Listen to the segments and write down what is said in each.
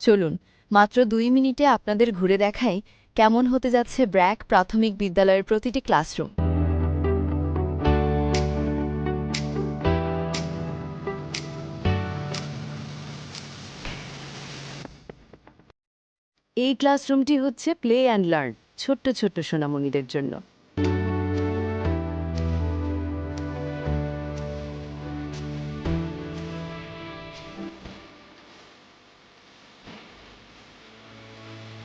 চলুন, মাত্র দুই মিনিটে আপনাদের ঘুরে দেখাই কেমন হতে যাচ্ছে ব্র্যাক প্রাথমিক বিদ্যালয়ের প্রতিটি ক্লাসরুম। এই ক্লাসরুমটি হচ্ছে প্লে অ্যান্ড লার্ন, ছোট্ট ছোট্ট সোনামণিদের জন্য।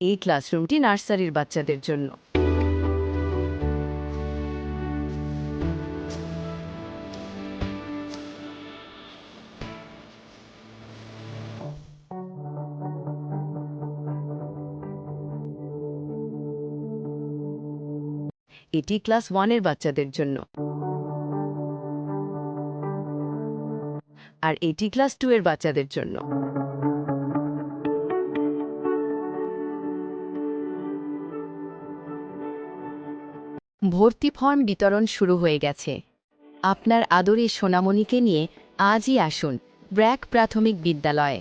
এই ক্লাসরুমটি নার্সারির বাচ্চাদের জন্য। এটি ক্লাস ওয়ানের বাচ্চাদের জন্য। আর এটি ক্লাস টু এর বাচ্চাদের জন্য। ভর্তি ফর্ম বিতরণ শুরু হয়ে গেছে। আপনার আদরে সোনামণিকে নিয়ে আজই আসুন ব্র্যাক প্রাথমিক বিদ্যালয়ে।